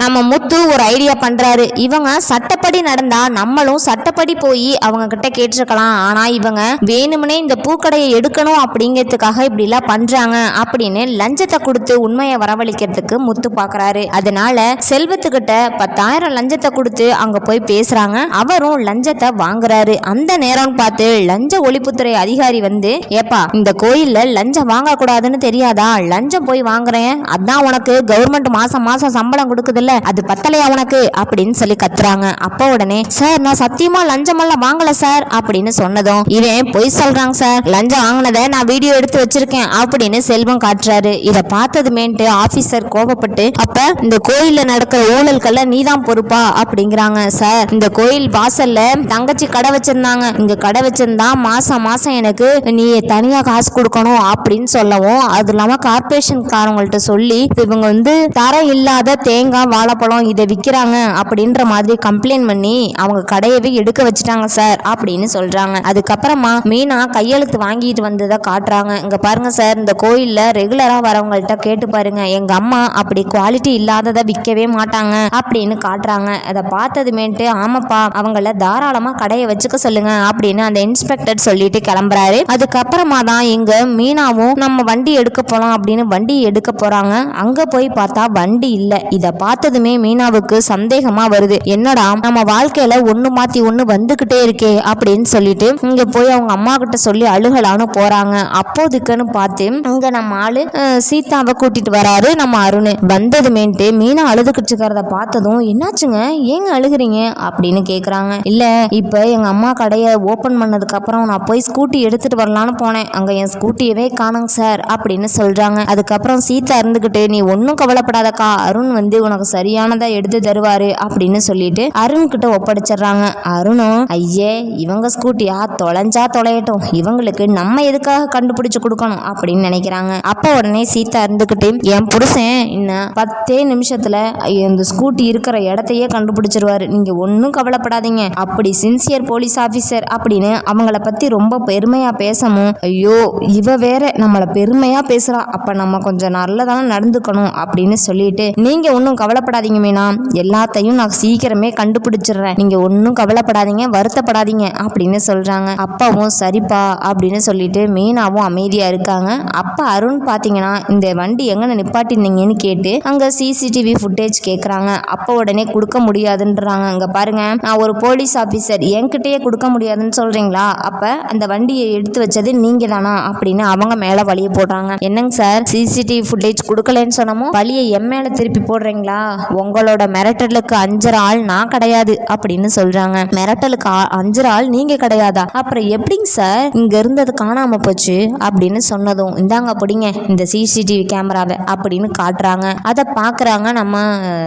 நம்ம முத்து ஒரு ஐடியா பண்ணுறாரு இவங்க சட்டப்படி நடந்தா நம்மளும் சட்டப்படி போய் அவங்க கிட்ட கேட்டிருக்கலாம். ஆனால் இவங்க வேணும்னே இந்த பூக்கடையை எடுக்கணும் அப்படிங்கிறதுக்காக இப்படிலாம் பண்ணுறாங்க அப்படின்னு லஞ்சத்தை கொடுத்து உண்மையை வரவழைக்கிறதுக்கு முத்து பார்க்குறாரு அதனால செல்வத்துக்கிட்ட பத்தாயிரம் லஞ்சத்தை கொடுத்து அங்கே போய் பேசுகிறாங்க அவரும் லஞ்சத்தை வாங்குறாரு. அந்த நேரம் பார்த்து லஞ்ச ஒழிப்புத்துறை அதிகாரி வந்து ஏப்பா இந்த கோயிலில் லஞ்சம் வாங்கக்கூடாதுன்னு தெரியாதா? லஞ்சம் போய் வாங்குறேன். அதான் உனக்கு கவர்மெண்ட் மாதம் மாதம் சம்பளம் கொடுக்குதுல்ல. அது பத்தலையா உனக்கு? அப்படின்னு சொல்லி கத்துறாங்க. அப்போ உடனே சார் நான் சத்தியமா லஞ்சம் எல்லாம் வாங்கல சார் அப்படின்னு சொன்னதும் இவன் பொய் சொல்றாங்க சார். லஞ்சம் வாங்கினதை நான் வீடியோ எடுத்து வச்சிருக்கேன் அப்படின்னு செல்வம் காட்டுறாரு. இதை பார்த்ததுமேன்ட்டு ஆபீசர் கோபப்பட்டு அப்ப இந்த கோயில்ல நடக்கிற ஊழல்கள்ல நீதான் பொறுப்பா? அப்படிங்கிறாங்க சார் இந்த கோயில் வாசல்ல தங்கச்சி கடை வச்சிருந்தாங்க. இங்க கடை வச்சிருந்தா மாசம் மாசம் எனக்கு நீ தனியா காசு கொடுக்கணும் அப்படின்னு சொல்லவும் அது இல்லாம கார்பரேஷன் காரவங்கள்ட்ட சொல்லி இவங்க வந்து தரம் இல்லாத தேங்காய் வாழைப்பழம் இதை விற்கிறாங்க அப்படின்ற மாதிரி கம்ப்ளைண்ட் பண்ணி அவங்க கடையவே எடுக்க வச்சுட்டாங்க சார் அப்படின்னு சொல்கிறாங்க அதுக்கப்புறமா மீனா கையெழுத்து வாங்கிட்டு வந்ததை காட்டுறாங்க. இங்கே பாருங்கள் சார் இந்த கோயிலில் ரெகுலராக வரவங்கள்ட்ட கேட்டு பாருங்க. எங்கள் அம்மா அப்படி குவாலிட்டி இல்லாததை விற்கவே மாட்டாங்க அப்படின்னு காட்டுறாங்க. அதை பார்த்ததுமேட்டு ஆமாப்பா அவங்கள தாராளமாக கடையை வச்சுக்க சொல்லுங்க அப்படின்னு அந்த இன்ஸ்பெக்டர் சொல்லிட்டு கிளம்புறாரு. அதுக்கப்புறமா தான் இங்க மீனாவும் நம்ம வண்டி எடுக்க போகலாம் அப்படின்னு வண்டி எடுக்க போறாங்க. அங்க போய் பார்த்தா வண்டி இல்லை. இதை பார்த்து பார்த்ததுமே மீனாவுக்கு சந்தேகமா வருது. என்னடா நம்ம வாழ்க்கையில ஒண்ணு மாத்தி ஒண்ணு வந்துகிட்டே இருக்கே அப்படின்னு சொல்லிட்டு இங்க போய் அவங்க அம்மா கிட்ட சொல்லி அழுகலான்னு போறாங்க. அப்போதுக்குன்னு பார்த்து இங்க நம்ம ஆளு சீதாவை கூட்டிட்டு வராரு நம்ம அருண். வந்ததுமேன்ட்டு மீனா அழுதுகிட்டு இருக்கிறத பார்த்ததும் என்னாச்சுங்க? ஏங்க அழுகுறீங்க? அப்படின்னு கேக்குறாங்க. இல்ல இப்ப எங்க அம்மா கடையை ஓபன் பண்ணதுக்கு அப்புறம் நான் போய் ஸ்கூட்டி எடுத்துட்டு வரலான்னு போனேன். அங்க என் ஸ்கூட்டியவே காணுங்க சார் அப்படின்னு சொல்றாங்க. அதுக்கப்புறம் சீதா இருந்துகிட்டு நீ ஒன்றும் கவலைப்படாதக்கா. அருண் வந்து உனக்கு சரியானதா எடுத்து தருவாரு அப்படின்னு சொல்லிட்டு அருண் கிட்ட ஒப்படைச்சிடுறாங்க. அருணும் ஐயே இவங்க ஸ்கூட்டியா? தொலைஞ்சா தொலையட்டும். இவங்களுக்கு நம்ம எதுக்காக கண்டுபிடிச்சு கொடுக்கணும்? அப்படின்னு நினைக்கிறாங்க. அப்ப உடனே சீதா இருந்துகிட்டு என் புருஷன் இன்னும் பத்தே நிமிஷத்துல இந்த ஸ்கூட்டி இருக்கிற இடத்தையே கண்டுபிடிச்சிருவாரு. நீங்க ஒன்றும் கவலைப்படாதீங்க. அப்படி சின்சியர் போலீஸ் ஆஃபீஸர் அப்படின்னு அவங்கள பத்தி ரொம்ப பெருமையா பேசவும் ஐயோ இவ வேற நம்மள பெருமையா பேசுறா. அப்ப நம்ம கொஞ்சம் நல்லதான நடந்துக்கணும். அப்படின்னு சொல்லிட்டு நீங்க ஒன்றும் கவலைப்படாதீங்க மீனா. எல்லாத்தையும் நான் சீக்கிரமே கண்டுபிடிச்சிடுறேன். நீங்க ஒன்றும் கவலைப்படாதீங்க வருத்தப்படாதீங்க அப்படின்னு சொல்றாங்க. அப்பாவும் சரிப்பா அப்படின்னு சொல்லிட்டு மீனாவும் அமைதியா இருக்காங்க. அப்பா அருண் பாத்தீங்கன்னா இந்த வண்டி எங்க நிப்பாட்டினீங்கன்னு கேட்டு அங்க சிசிடிவி ஃபுட்டேஜ் கேக்குறாங்க. அப்ப உடனே கொடுக்க முடியாதுன்றாங்க. அங்க பாருங்க நான் ஒரு போலீஸ் ஆபீசர் என்கிட்டயே கொடுக்க முடியாதுன்னு சொல்றீங்களா? அப்ப அந்த வண்டியை எடுத்து வச்சது நீங்க தானா அப்படின்னு அவங்க மேல வழியை போடுறாங்க. என்னங்க சார் சிசிடிவி ஃபுட்டேஜ் கொடுக்கலன்னு சொன்னமோ? வழியை என் மேல திருப்பி போடுறீங்களா? உங்களோட மிரட்டலுக்கு அஞ்சற ஆள் நான் கிடையாது அப்படின்னு சொல்றாங்க. மிரட்டலுக்கு அஞ்சற ஆள் நீங்க கிடையாதா? அப்புறம் எப்படிங்க சார்? இங்க இருந்தது காணாம போச்சு அப்படின்னு சொன்னதும் இந்தாங்க பிடிங்க இந்த சிசிடிவி கேமராவை அப்படின்னு காட்டுறாங்க. அதை பாக்குறாங்க நம்ம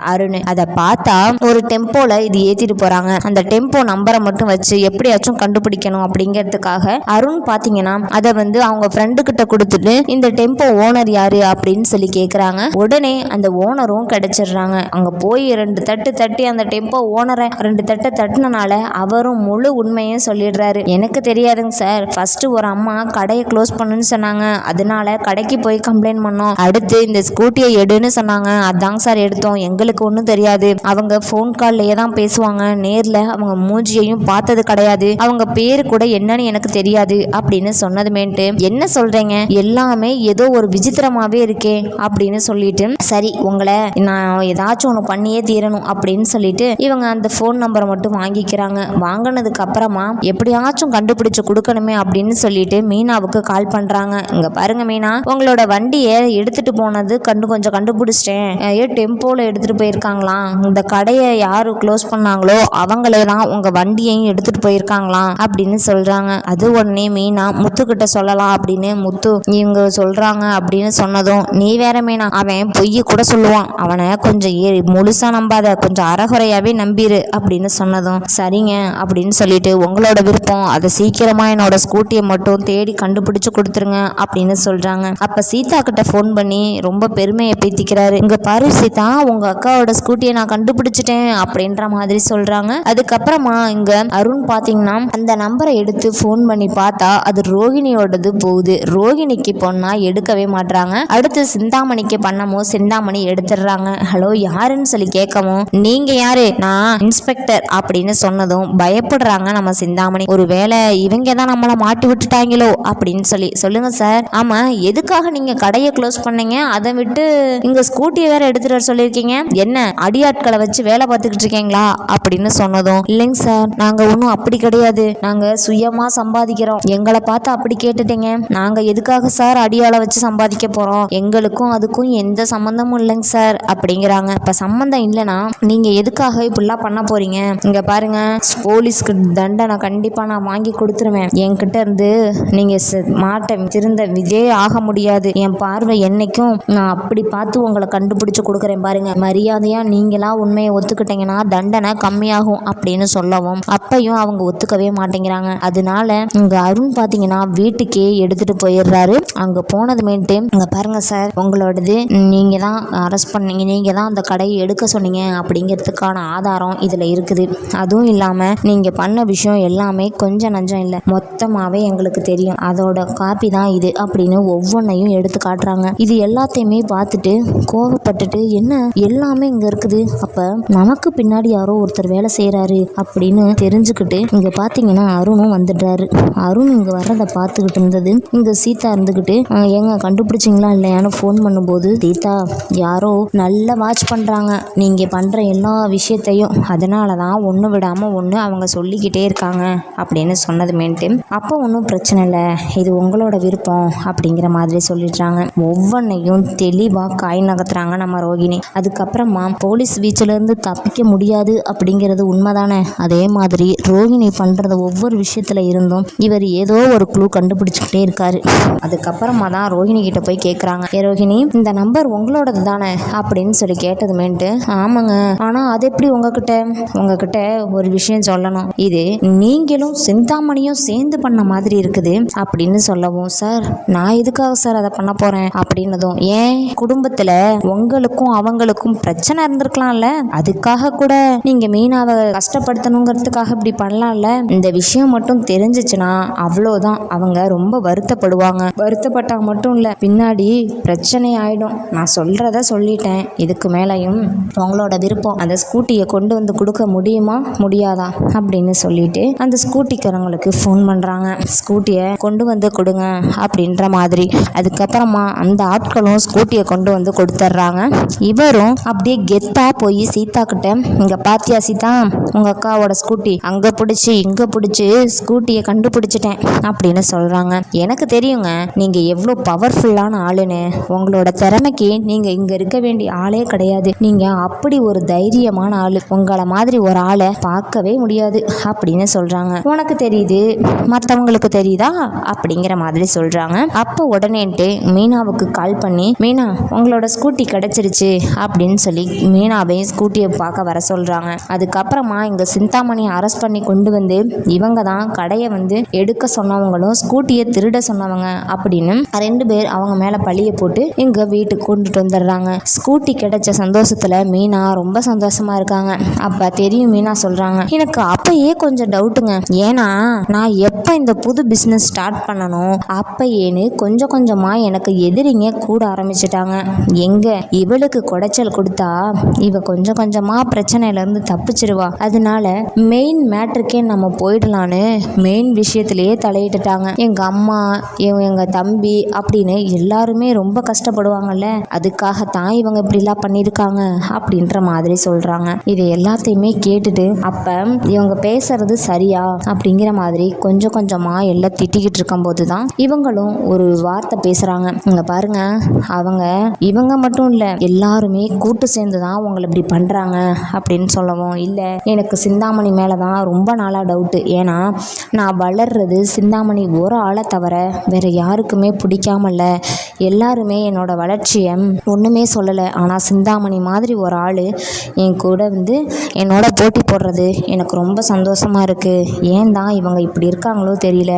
அருண். அதை பார்த்தா ஒரு டெம்போல இது ஏத்திட்டு போறாங்க. அந்த டெம்போ நம்பரை மட்டும் வச்சு எப்படியாச்சும் கண்டுபிடிக்கணும் அப்படிங்கிறதுக்காக அருண் பாத்தீங்கன்னா அதை வந்து அவங்க ஃப்ரெண்டு கிட்ட கொடுத்துட்டு இந்த டெம்போ ஓனர் யாரு அப்படின்னு சொல்லி கேக்குறாங்க. உடனே அந்த ஓனரும் கிடைச்சிடுறாங்க. அங்க போய் ரெண்டு தட்டு தட்டி அந்த டெம்போ ஓனரை ரெண்டு தட்டு தட்டினனால அவரும் முழு உண்மையும் சொல்லிடுறாரு. எனக்கு தெரியாதுங்க சார் ஃபர்ஸ்ட் ஒரு அம்மா கடையை க்ளோஸ் பண்ணுன்னு சொன்னாங்க. அதனால கடைக்கு போய் கம்ப்ளைண்ட் பண்ணோம். அடுத்து இந்த ஸ்கூட்டியை எடுன்னு சொன்னாங்க. அதாங்க சார் எடுத்தோம். எங்களுக்கு ஒன்றும் தெரியாது. அவங்க ஃபோன் கால்லையே தான் பேசுவாங்க. நேரில் அவங்க மூஞ்சியையும் பார்த்தது கிடையாது. அவங்க பேர் கூட என்னன்னு எனக்கு தெரியாது அப்படின்னு சொன்னதுமேன்ட்டு என்ன சொல்றீங்க? எல்லாமே ஏதோ ஒரு விசித்திரமாவே இருக்கே அப்படின்னு சொல்லிட்டு சரி உங்களை நான் ஏதாச்சும் ஒன்று பண்ணியே தீரணும் அப்படின்னு சொல்லிட்டு இவங்க அந்த ஃபோன் நம்பரை மட்டும் வாங்கிக்கிறாங்க. வாங்கினதுக்கு அப்புறமா எப்படியாச்சும் கண்டுபிடிச்சு கொடுக்கணுமே அப்படின்னு சொல்லிட்டு மீனாவுக்கு கால் பண்றாங்க. இங்க பாருங்க மீனா உங்களோட வண்டியை எடுத்துட்டு போனது கண்டு கொஞ்சம் கண்டுபிடிச்சிட்டேன். ஏ டெம்போல எடுத்துட்டு போயிருக்காங்களாம். இந்த கடையை யாரு க்ளோஸ் பண்ணாங்களோ அவங்களே தான் உங்க வண்டியையும் எடுத்துட்டு போயிருக்காங்களாம் அப்படின்னு சொல்றாங்க. அது உடனே மீனா முத்து கிட்ட சொல்லலாம் அப்படின்னு முத்து இவங்க சொல்றாங்க அப்படின்னு சொன்னதும் நீ வேற மீனா அவன் பொய்ய கூட சொல்லுவான். அவனை கொஞ்சம் கொஞ்சம் ஏ முழுசாக நம்பாத கொஞ்சம் அறகுறையாகவே நம்பிரு அப்படின்னு சொன்னதும் சரிங்க அப்படின்னு சொல்லிட்டு உங்களோட விருப்பம் அதை சீக்கிரமாக என்னோட ஸ்கூட்டியை மட்டும் தேடி கண்டுபிடிச்சு கொடுத்துருங்க அப்படின்னு சொல்கிறாங்க அப்போ சீதா கிட்ட ஃபோன் பண்ணி ரொம்ப பெருமையை பேத்திக்கிறாரு. இங்கே பாரு சீதா உங்கள் அக்காவோட ஸ்கூட்டியை நான் கண்டுபிடிச்சிட்டேன் அப்படின்ற மாதிரி சொல்கிறாங்க அதுக்கப்புறமா இங்கே அருண் பார்த்தீங்கன்னா அந்த நம்பரை எடுத்து ஃபோன் பண்ணி பார்த்தா அது ரோகிணியோடது போகுது. ரோகிணிக்கு பொண்ணா எடுக்கவே மாட்றாங்க. அடுத்து சிந்தாமணிக்கு பண்ணமோ சிந்தாமணி எடுத்துடுறாங்க. ஹலோ யாருன்னு சொல்லி கேட்கவும் நீங்க யாரு? நான் இன்ஸ்பெக்டர். அப்படின்னு சொன்னதும் பயப்படுறாங்க நம்ம சிந்தாமணி. ஒருவேளை இவங்க தான் நம்மளை மாட்டி விட்டுட்டாங்களோ? அப்படின்னு சொல்லி சொல்லுங்க சார். ஆமா எதுக்காக நீங்க கடையை க்ளோஸ் பண்ணீங்க? அதை விட்டு இங்க ஸ்கூட்டியை வேற எடுத்துட்டு வர சொல்லியிருக்கீங்க. என்ன அடியாட்களை வச்சு வேலை பார்த்துக்கிட்டு இருக்கீங்களா? அப்படின்னு சொன்னதும் இல்லைங்க சார் நாங்க ஒன்றும் அப்படி கிடையாது. நாங்க சுயமா சம்பாதிக்கிறோம். எங்களை பார்த்து அப்படி கேட்டுட்டீங்க. நாங்க எதுக்காக சார் அடியாளை வச்சு சம்பாதிக்க போறோம்? எங்களுக்கும் அதுக்கும் எந்த சம்மந்தமும் இல்லைங்க சார். அப்படிங்கிறாங்க. இப்ப சம்மந்தம் இல்லைன்னா நீங்க எதுக்காக இப்படிலாம் பண்ண போறீங்க? இங்க பாருங்க போலீஸ்க்கு தண்டனை கண்டிப்பா நான் வாங்கி கொடுத்துருவேன். என்கிட்ட இருந்து நீங்க ச- மாட்ட திருந்த இதே ஆக முடியாது. என் பார்வை என்னைக்கும் நான் அப்படி பார்த்து உங்களை கண்டுபிடிச்சு கொடுக்குறேன் பாருங்க. மரியாதையா நீங்களா உண்மையை ஒத்துக்கிட்டீங்கன்னா தண்டனை கம்மியாகும் அப்படின்னு சொல்லவும் அப்பையும் அவங்க ஒத்துக்கவே மாட்டேங்கிறாங்க. அதனால இங்க அருண் பாத்தீங்கன்னா வீட்டுக்கே எடுத்துட்டு போயிடுறாரு. அங்க போனதுமேட்டு இங்க பாருங்க சார் உங்களோடது நீங்க தான் அரெஸ்ட் பண்ணீங்க. நீங்க தான் அந்த கடையை எடுக்க சொன்னீங்க அப்படிங்கிறதுக்கான ஆதாரம் இதில் இருக்குது. அதுவும் இல்லாமல் நீங்கள் பண்ண விஷயம் எல்லாமே கொஞ்சம் நஞ்சம் இல்லை. மொத்தமாகவே எங்களுக்கு தெரியும். அதோட காப்பி தான் இது அப்படின்னு ஒவ்வொன்றையும் எடுத்து காட்டுறாங்க. இது எல்லாத்தையுமே பார்த்துட்டு கோவப்பட்டுட்டு என்ன? எல்லாமே இங்கே இருக்குது. அப்போ நமக்கு பின்னாடி யாரோ ஒருத்தர் வேலை செய்கிறாரு அப்படின்னு தெரிஞ்சுக்கிட்டு இங்கே பார்த்தீங்கன்னா அருணும் வந்துடுறாரு. அருண் இங்கே வர்றதை பார்த்துக்கிட்டு இருந்தது. இங்கே சீதா இருந்துக்கிட்டு எங்க ஏங்க கண்டுபிடிச்சிங்களா இல்லையான்னு ஃபோன் பண்ணும்போது சீதா யாரோ நல்ல வாட்ச் பண்ணுறாங்க நீங்கள் பண்ணுற எல்லா விஷயத்தையும் அதனால தான் ஒன்று விடாமல் ஒன்று அவங்க சொல்லிக்கிட்டே இருக்காங்க அப்படின்னு சொன்னதுமேன்ட்டு. அப்போ ஒன்றும் பிரச்சனை இல்லை. இது உங்களோட விருப்பம் அப்படிங்கிற மாதிரி சொல்லிடுறாங்க. ஒவ்வொன்றையும் தெளிவாக காய் நகர்த்துறாங்க நம்ம ரோகிணி. அதுக்கப்புறமா போலீஸ் வீச்சிலேருந்து தப்பிக்க முடியாது அப்படிங்கிறது உண்மைதானே? அதே மாதிரி ரோகிணி பண்ணுறது ஒவ்வொரு விஷயத்தில் இருந்தும் இவர் ஏதோ ஒரு குழு கண்டுபிடிச்சிக்கிட்டே இருக்காரு. அதுக்கப்புறமா தான் ரோஹிணி கிட்ட போய் கேட்குறாங்க ஏ ரோஹிணி இந்த நம்பர் உங்களோடது தானே அப்படின்னு சொல்லி கேட்டதுமேன்ட்டு ஆமாங்க. ஆனால் அது எப்படி உங்ககிட்ட? உங்ககிட்ட ஒரு விஷயம் சொல்லணும். இது நீங்களும் சிந்தாமணியும் சேர்ந்து பண்ண மாதிரி இருக்குது. அப்படின்னு சொல்லவும் சார் நான் எதுக்காக சார் அதை பண்ண போறேன்? அப்படின்னதும் ஏன்? குடும்பத்துல உங்களுக்கும் அவங்களுக்கும் பிரச்சனை இருந்திருக்கலாம்ல. அதுக்காக கூட நீங்க மீனாவை கஷ்டப்படுத்தணுங்கிறதுக்காக இப்படி பண்ணலாம்ல. இந்த விஷயம் மட்டும் தெரிஞ்சிச்சுன்னா அவ்வளோதான். அவங்க ரொம்ப வருத்தப்படுவாங்க. வருத்தப்பட்டா மட்டும் இல்லை பின்னாடி பிரச்சனை ஆயிடும். நான் சொல்றத சொல்லிட்டேன். இதுக்கு மேலேயும் உங்களோட விருப்பம் அந்த ஸ்கூட்டியை கொண்டு வந்து கொடுக்க முடியுமா முடியாதா அப்படின்னு சொல்லிட்டு அந்த ஸ்கூட்டிக்காரங்களுக்கு ஃபோன் பண்ணுறாங்க ஸ்கூட்டியை கொண்டு வந்து கொடுங்க அப்படின்ற மாதிரி. அதுக்கப்புறமா அந்த ஆட்களும் ஸ்கூட்டியை கொண்டு வந்து கொடுத்துட்றாங்க இவரும் அப்படியே கெத்தா போய் சீதா கிட்ட இங்கே பாத்தியா சீதா உங்கள் அக்காவோட ஸ்கூட்டி அங்கே பிடிச்சி இங்கே பிடிச்சி ஸ்கூட்டியை கண்டுபிடிச்சிட்டேன் அப்படின்னு சொல்கிறாங்க எனக்கு தெரியுங்க நீங்கள் எவ்வளோ பவர்ஃபுல்லான ஆளுன்னு. உங்களோட திறமைக்கு நீங்கள் இங்கே இருக்க வேண்டிய ஆளே கிடையாது. கிடையாது. நீங்க அப்படி ஒரு தைரியமான ஆளு. உங்களை மாதிரி ஒரு ஆளை பார்க்கவே முடியாது அப்படின்னு சொல்றாங்க. உனக்கு தெரியுது மற்றவங்களுக்கு தெரியுதா அப்படிங்கிற மாதிரி சொல்றாங்க. அப்போ உடனேட்டு மீனாவுக்கு கால் பண்ணி மீனா உங்களோட ஸ்கூட்டி கிடைச்சிருச்சு அப்படின்னு சொல்லி மீனாவையும் ஸ்கூட்டியை பார்க்க வர சொல்றாங்க. அதுக்கப்புறமா இங்க சிந்தாமணியை அரெஸ்ட் பண்ணி கொண்டு வந்து இவங்க தான் கடையை வந்து எடுக்க சொன்னவங்களும் ஸ்கூட்டியை திருட சொன்னவங்க அப்படின்னு ரெண்டு பேர் அவங்க மேல பழிய போட்டு இங்க வீட்டுக்கு கொண்டுட்டு வந்துடுறாங்க. ஸ்கூட்டி கிடைச்ச சந்தோஷத்தில் மீனா ரொம்ப சந்தோஷமா இருக்காங்க. அப்போ தெரியும் மீனா சொல்கிறாங்க எனக்கு அப்பயே கொஞ்சம் டவுட்டுங்க ஏன்னா நான் எப்போ இந்த புது பிஸ்னஸ் ஸ்டார்ட் பண்ணணும் அப்பயேன்னு கொஞ்சம் கொஞ்சமாக எனக்கு எதிரிங்க கூட ஆரம்பிச்சிட்டாங்க. எங்கே? இவளுக்கு குடைச்சல் கொடுத்தா இவ கொஞ்சம் கொஞ்சமாக பிரச்சனையில இருந்து தப்பிச்சிருவா. அதனால மெயின் மேட்ருக்கே நம்ம போயிடலான்னு மெயின் விஷயத்திலேயே தலையிட்டுட்டாங்க. எங்கள் அம்மா எங்கள் தம்பி அப்படின்னு எல்லாருமே ரொம்ப கஷ்டப்படுவாங்கல்ல. அதுக்காகத்தான் இவங்க இப்படிலாம் பண்ணி பண்ணியிருக்காங்க அப்படின்ற மாதிரி சொல்கிறாங்க இது எல்லாத்தையுமே கேட்டுட்டு அப்போ இவங்க பேசுறது சரியா அப்படிங்கிற மாதிரி கொஞ்சம் கொஞ்சமா எல்லாம் திட்டிக்கிட்டு இருக்கும்போது தான் இவங்களும் ஒரு வார்த்தை பேசுறாங்க. இங்க பாருங்க அவங்க இவங்க மட்டும் இல்ல எல்லாருமே கூட்டு சேர்ந்து தான் உங்களை இப்படி பண்றாங்க அப்படின்னு சொல்லவும் இல்லை. எனக்கு சிந்தாமணி மேலே தான் ரொம்ப நாளாக டவுட்டு ஏன்னா நான் வளர்றது சிந்தாமணி ஒரு ஆளை தவிர வேற யாருக்குமே பிடிக்காமல்ல. எல்லாருமே என்னோட வளர்ச்சியை ஒன்றுமே சொல்லலை. ஆனால் சிந்தாமணி மாதிரி ஒரு ஆள் என் கூட வந்து என்னோட போட்டி போடுறது. எனக்கு ரொம்ப சந்தோஷமாக இருக்குது ஏன் தான் இவங்க இப்படி இருக்காங்களோ தெரியல.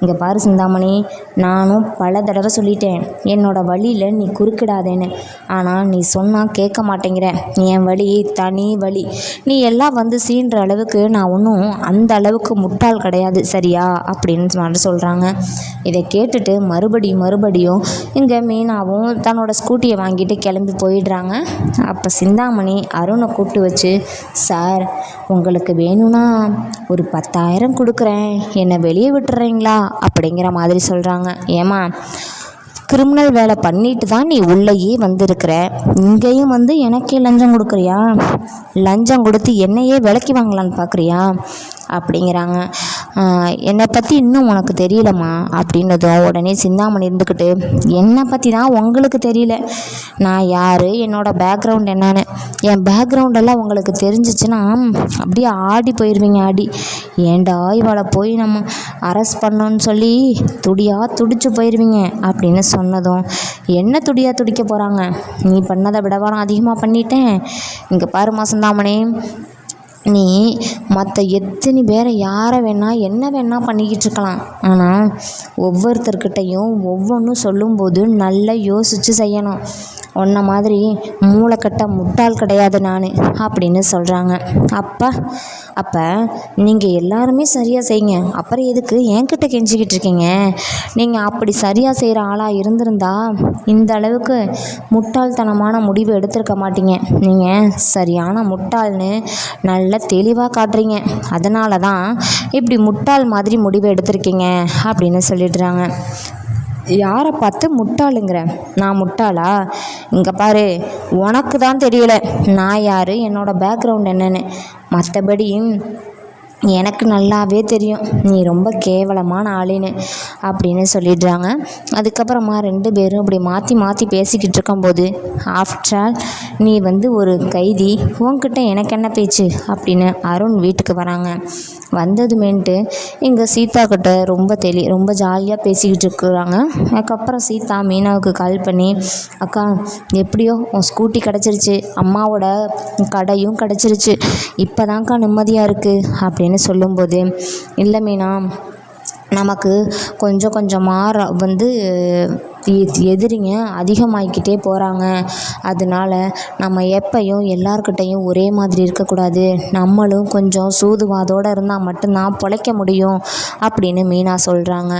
இங்கே பாரு சிந்தாமணி நானும் பல தடவை சொல்லிட்டேன் என்னோடய வழியில் நீ குறுக்கிடாதேன்னு. ஆனால் நீ சொன்னால் கேட்க மாட்டேங்கிற. என் வழி தனி வழி. நீ எல்லாம் வந்து சீன்ற அளவுக்கு நான் ஒன்றும் அந்த அளவுக்கு முட்டாள் கிடையாது சரியா? அப்படின்னு சொல்கிறாங்க இதை கேட்டுட்டு மறுபடியும் மறுபடியும் இங்கே மீனாவும் தன்னோட ஸ்கூட்டியை வாங்கிட்டு கிளம்பி போயிடுறாங்க. அப்போ சிந்தாமணி அருணை கூப்பிட்டு வச்சு சார் உங்களுக்கு வேணும்னா ஒரு பத்தாயிரம் கொடுக்குறேன். என்னை வெளியே விட்டுறீங்களா? அப்படிங்கிற மாதிரி சொல்கிறாங்க ஏமா கிரிமினல் வேலை பண்ணிட்டு தான் நீ உள்ளேயே வந்திருக்கிற. இங்கேயும் வந்து எனக்கே லஞ்சம் கொடுக்குறியா? லஞ்சம் கொடுத்து என்னையே விலைக்கு வாங்கலான்னு பார்க்குறியா அப்படிங்கிறாங்க. என்னை பற்றி இன்னும் உனக்கு தெரியலம்மா அப்படின்னதும் உடனே சிந்தாமணி இருந்துக்கிட்டு என்னை பற்றி தான் உங்களுக்கு தெரியல. நான் யார்? என்னோடய பேக்ரவுண்ட் என்னன்னு. என் பேக்ரவுண்டெல்லாம் உங்களுக்கு தெரிஞ்சிச்சுன்னா அப்படியே ஆடி போயிடுவீங்க ஆடி. ஏன்டா இவளை போய் நம்ம அரெஸ்ட் பண்ணோன்னு சொல்லி துடியாக துடிச்சு போயிடுவீங்க அப்படின்னு சொன்னதும் என்ன துடியாக துடிக்க போகிறாங்க நீ பண்ணதை விடவா நான் அதிகமாக பண்ணிட்டேன். இங்கே பாருமா சிந்தாமணி. நீ மற்ற எத்தனை பேரை யாரை வேணால் என்ன வேணால் பண்ணிக்கிட்டு இருக்கலாம். ஆனால் ஒவ்வொருத்தர்கிட்டையும் ஒவ்வொன்றும் சொல்லும்போது நல்லா யோசித்து செய்யணும். உன்ன மாதிரி மூளைக்கட்ட முட்டாள் கிடையாது நான் அப்படின்னு சொல்கிறாங்க அப்பா அப்போ நீங்கள் எல்லாருமே சரியாக செய்யுங்க. அப்புறம் எதுக்கு என்கிட்ட கெஞ்சிக்கிட்டு இருக்கீங்க? நீங்கள் அப்படி சரியாக செய்கிற ஆளாக இருந்திருந்தா இந்த அளவுக்கு முட்டாள்தனமான முடிவு எடுத்திருக்க மாட்டீங்க. நீங்கள் சரியான முட்டாள்னு நல்ல தெளிவாக காட்டுறீங்க. அதனால தான் இப்படி முட்டாள் மாதிரி முடிவு எடுத்திருக்கீங்க அப்படின்னு சொல்லிடுறாங்க. யாரை பார்த்து முட்டாளுங்கிற? நான் முட்டாளா? இங்கே பாரு உனக்கு தான் தெரியல. நான் யார்? என்னோடய பேக்ரவுண்ட் என்னென்னு. மற்றபடி எனக்கு நல்லாவே தெரியும். நீ ரொம்ப கேவலமான ஆளுன்னு அப்படின்னு சொல்லிடுறாங்க. அதுக்கப்புறமா ரெண்டு பேரும் இப்படி மாற்றி மாற்றி பேசிக்கிட்டு இருக்கும்போது ஆஃப்டர் ஆல் நீ வந்து ஒரு கைதி. உன்கிட்ட எனக்கு என்ன பேச்சு? அப்படின்னு அருண் வீட்டுக்கு வராங்க. வந்ததுமேன்ட்டு இங்கே சீதா கிட்ட ரொம்ப தெளி ரொம்ப ஜாலியாக பேசிக்கிட்டு இருக்கிறாங்க. அதுக்கப்புறம் சீதா மீனாவுக்கு கால் பண்ணி அக்கா எப்படியோ உன் ஸ்கூட்டி கிடச்சிருச்சு. அம்மாவோட கடையும் கிடச்சிருச்சு. இப்போ தான்க்கா நிம்மதியாக இருக்குது அப்படின்னு சொல்லும்போது இல்லை மீனா நமக்கு கொஞ்சம் கொஞ்சமாக வந்து எதிரிங்க அதிகமாகிக்கிட்டே போகிறாங்க அதனால நம்ம எப்பையும் எல்லாருக்கிட்டையும் ஒரே மாதிரி இருக்கக்கூடாது. நம்மளும் கொஞ்சம் சூதுவாதோடு இருந்தால் மட்டும்தான் பொழைக்க முடியும் அப்படின்னு மீனா சொல்கிறாங்க